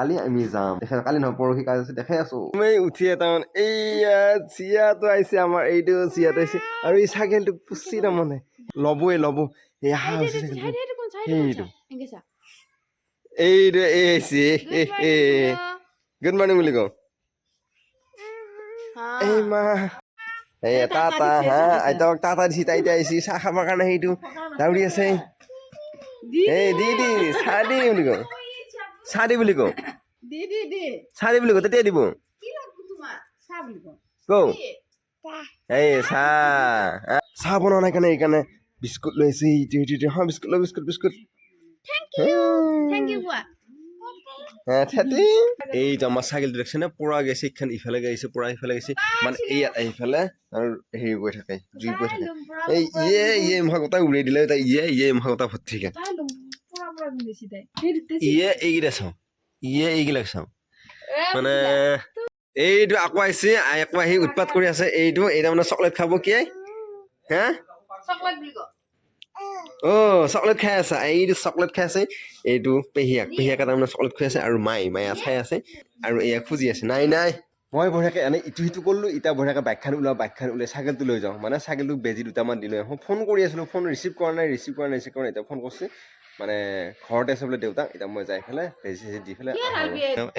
কালি আমি যাম। দেখে কালি নহয় পৰহি কাজ আছে দেখাই আছো। মই উঠিয়ে তাৰমানে এইয়া চিয়াটো আহিছে আমাৰ এইটো চিয়াটো আহিছে। আৰু এই চাইকেলটো পুচি তাৰমানে ল'বই ল'ব। এই আহা হৈছে সেইটো এইটো এই আহিছে। গুড মৰ্ণিং বুলি কওঁ। এই মা। এই এটা এটা হা আইতাক টাটা দিছে তাইতে আহিছে। চাহ খাবৰ কাৰণে সেইটো। দাউৰি আছে। এই দি দি চাহ দি বুলি কওঁ। দি বুলি কওঁ। দি দি দি। চাহ বুলি কওঁ তেতিয়া দিব। কি লাগব তোমাৰ চাহ বুলি কওঁ। কওঁ। এই আহ, চাহ বনোৱা নাই কাৰণে এইকাৰণে বিস্কুট লৈ আহিছে ইটো ইটো ইটো। হা বিস্কুট লৈ বিস্কুট বিস্কুট। থেতি। এইটো আমাৰ চাইকেলটো দেখিছে নে পৰা গৈছে এইখন ইফালে গৈছে পৰা ইফালে গৈছে। মানে ইয়াত আহিফালে আৰু হেৰি কৰি থাকে জুই কৰি থাকে। এই ইয়ে ইয়ে মহা গোটাই উৰাই দিলে তাই ইয়ে ইয়ে মহা গোটা ভৰ্তি থাকে পুৰা পুৰা গুন্ধাইছে তাই সেই দিতে ইয়ে এইকেইটা চাওঁ ইয়ে এইবিলাক চাওঁ মানে এইটো আকৌ আহিছে আকৌ আহি উৎপাত কৰি আছে এইটো এইটা মানে চকলেট খাব কি হা চকলেট বুলি কওঁ অ' চকলেট খাই আছে এইটো চকলেট খাই আছে এইটো পেহীয়াক পেহীয়াকে তাৰমানে চকলেট খুৱাই আছে আৰু মাই মায়ে চাই আছে আৰু এয়া খুজি আছে নাই নাই মই বঢ়িয়াকৈ এনে ইটো সিটো কৰিলোঁ এতিয়া বঢ়িয়াকৈ বাইকখন ওলাওঁ বাইকখন ওলাই চাইকেলটো লৈ যাওঁ মানে চাইকেলটো বেজি দুটামান দি লৈ আহোঁ ফোন কৰি আছিলোঁ ফোন ৰিচিভ কৰা নাই ৰিচিভ কৰা নাই ৰিচিভ কৰা নাই এতিয়া ফোন কৰিছে মানে ঘৰতে আছে বোলে দেউতাক এতিয়া মই যাই পেলাই বেজি চেজি দি পেলাই।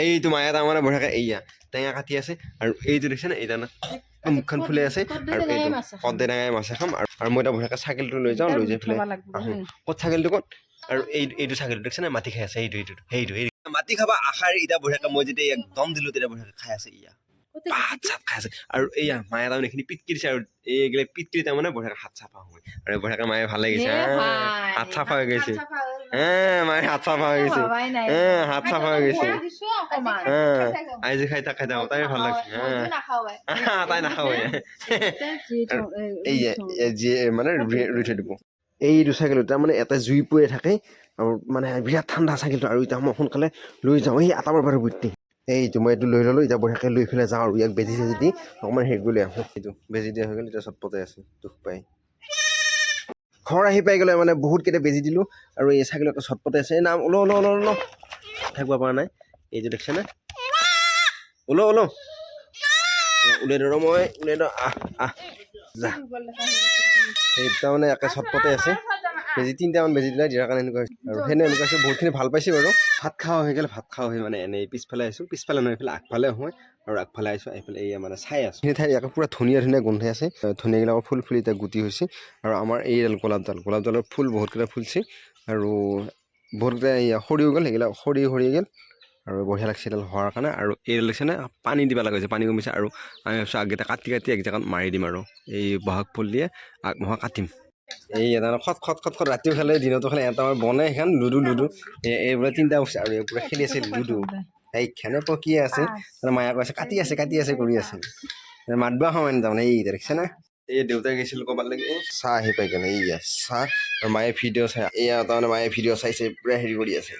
এইটো মায়ে তাৰমানে বঢ়িয়াকৈ এইয়া টেঙা কাটি আছে আৰু এইটো দেখিছে নে এইটা মুখখন ফুলে আছে আৰু এইটো টেঙাই মাছে খাম। আৰু মই এতিয়া বঢ়িয়াকৈ চাইকেলটো লৈ যাওঁ লৈ যাই পেলাই আহোঁ। ক'ত ছাগলীটো ক'ত? আৰু এই এইটো ছাগলীটো দেখিছে নে মাটি খাই আছে এইটো এইটো সেইটো সেইটো মাটি খাবা আশাৰ এতিয়া বঢ়িয়াকৈ মই যেতিয়া ইয়াক দম দিলোঁ তেতিয়া বঢ়িয়াকৈ খাই আছে ইয়া পাত চাত খাই আছে। আৰু এয়া মায়ে তাৰমানে এইখিনি পিটকি দিছে। আৰু এইগিলা পিটকি তাৰমানে বঢ়িয়াকৈ হাত চাফা হয় আৰু বঢ়িয়াকৈ মায়ে ভালো লাগিছে। হাত চাফা হৈ গৈছে। মায়ে। হাত চাফা হৈ গৈছে। হাত চাফা হৈ গৈছে। আজি খাই তাক খাই থাকোঁ তাই ভালো লাগিছে। তাই যিয়ে মানে ৰুই থৈ দিব। এইটো চাইকেলত তাৰমানে এটা জুই পৰি থাকে। আৰু মানে বিৰাট ঠাণ্ডা চাইকেলটো। আৰু এতিয়া মই সোনকালে লৈ যাওঁ। এই আটাবৰ বাৰু বুদ্ধি এইটো মই এইটো লৈ ল'লোঁ এতিয়া বঢ়িয়াকৈ লৈ পেলাই যাওঁ আৰু ইয়াক বেজি চেজি দি অকণমান হেৰি কৰি লৈ আহোঁ। এইটো বেজি দিয়া হৈ গ'ল এতিয়া চটপটাই আছে দুখ পাই। ঘৰ আহি পাই গ'লে মানে বহুতকেইটা বেজি দিলোঁ আৰু এই চাইকেলত চটপটাই আছে। এই নাম ওলো ওলো ওলো ওলো থাকিব পৰা নাই। এইটো দেখিছেনে ওলো ওলো উলিয়াই দিওঁ ৰ মই উলিয়াই দিওঁ আহ আহ। যা। সেই তাৰমানে একে চটপটে আছে। বেজি তিনিটামান বেজি দিলে দিয়াৰ কাৰণে এনেকুৱা আৰু সেনে এনেকুৱা হৈছে, বহুতখিনি ভালো পাইছে বাৰু। ভাত খাওঁ হৈ গ'লে, ভাত খাওঁ হৈ মানে এনেই পিছফালে আহিছোঁ। পিছফালে নহয় এইফালে আগফালে হয় আৰু আগফালে আহিছোঁ আহি পেলাই মানে চাই আছোঁ। সেই ঠাইত ইয়াকে পূৰা ধুনীয়া ধুনীয়া গোন্ধাই আছে। ধুনীয়াবিলাকৰ ফুল, ফুলি এতিয়া গুটি হৈছে। আৰু আমাৰ এইডাল গোলাপডাল গোলাপডালৰ ফুল বহুতকেইটা ফুলছে। আৰু বহুতকেইটা এয়া সৰিও গ'ল সেইবিলাক সৰি সৰি গ'ল। আৰু বঢ়িয়া লাগিছে এডাল হোৱাৰ কাৰণে। আৰু এইডাল লাগিছেনে পানী দিব লগা হৈছে, পানী কমিছে। আৰু আমি ভাবিছোঁ আগকেইটা কাটি কাটি এক মাৰি দিম আৰু। এই বহাগ ফুল দিয়ে, আগমহা কাটিম। এই এটা খত খত খত খত ৰাতিও খেলে, দিনতো খেলে, এটা আমাৰ বনে সেইখন, লুডু লুডু। এই এইবোৰে তিনিটা বস্তু, আৰু এইবোৰে খেলি আছে লুডু। এইখানে পকিয়ে আছে? মায়ে কৈ আছে কাটি আছে কাটি আছে, কৰি আছে। মাতবা সমান তাৰমানে এই দেখিছে না এই দেউতাই গৈছিল ক'ৰবাত লাগি। চাহ আহি পাই কেনে এইয়া চাহ। মায়ে ভিডিঅ' চাই এয়া তাৰমানে মায়ে ভিডিঅ' চাইছে পূৰা হেৰি কৰি আছে।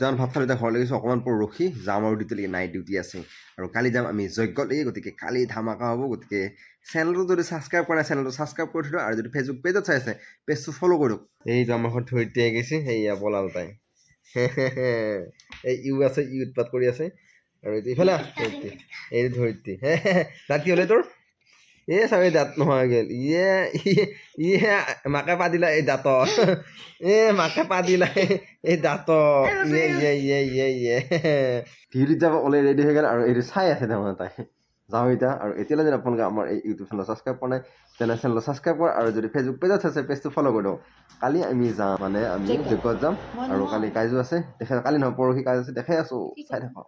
যাম ভাত খালোঁ এতিয়া ঘৰলৈ গৈছোঁ অকণমান পৰ ৰখি যাম আৰু ডিউটিলৈকে নাইট ডিউটি আছে। আৰু কালি যাম আমি যজ্ঞলৈকে গতিকে কালি ধামাকা হ'ব গতিকে চেনেলটো যদি ছাবস্ক্ৰাইব কৰা নাই চেনেলটো ছাবস্ক্ৰাইব কৰি থৈ আৰু যদি ফেচবুক পেজত চাই আছে পেজটো ফ'ল' কৰি দিয়ক। এইটো আমাৰ ঘৰত ধৰিত্ৰী আহি গৈছে সেয়া পলাল তাই। এই ইউ আছে ই উৎপাত কৰি আছে। আৰু এইটো ইফালে এইটো ধৰিত্ৰী কি হ'লে তোৰ? এই চাবি দাঁত নোহোৱা গ'ল। ইয়ে ইয়ে ইয়ে মাকে পাদিলা এই দাঁত এ মাকে পাদিলা এই দাঁত ইয়ে ইয়ে ইয়ে ইয়ে ইয়ে। ভিডিঅ'ত যাব অলৰেডি ৰেডি হৈ গ'ল আৰু এইটো চাই আছে তাৰমানে তাই। যাওঁ এতিয়া আৰু এতিয়ালৈ যদি আপোনালোকে আমাৰ এই ইউটিউব চেনেল ছাবস্ক্ৰাইব কৰা নাই তেনে চেনেলটো ছাবস্ক্ৰাইব কৰা আৰু যদি ফেচবুক পেজত আছে পেজটো ফ'ল' কৰি দিয়ক। কালি আমি যাম মানে আমি যজ্ঞত যাম আৰু কালি কাইজো আছে। দেখাই কালি নহয় পৰহি কাইজ আছে দেখাই আছোঁ। চাই থাকক।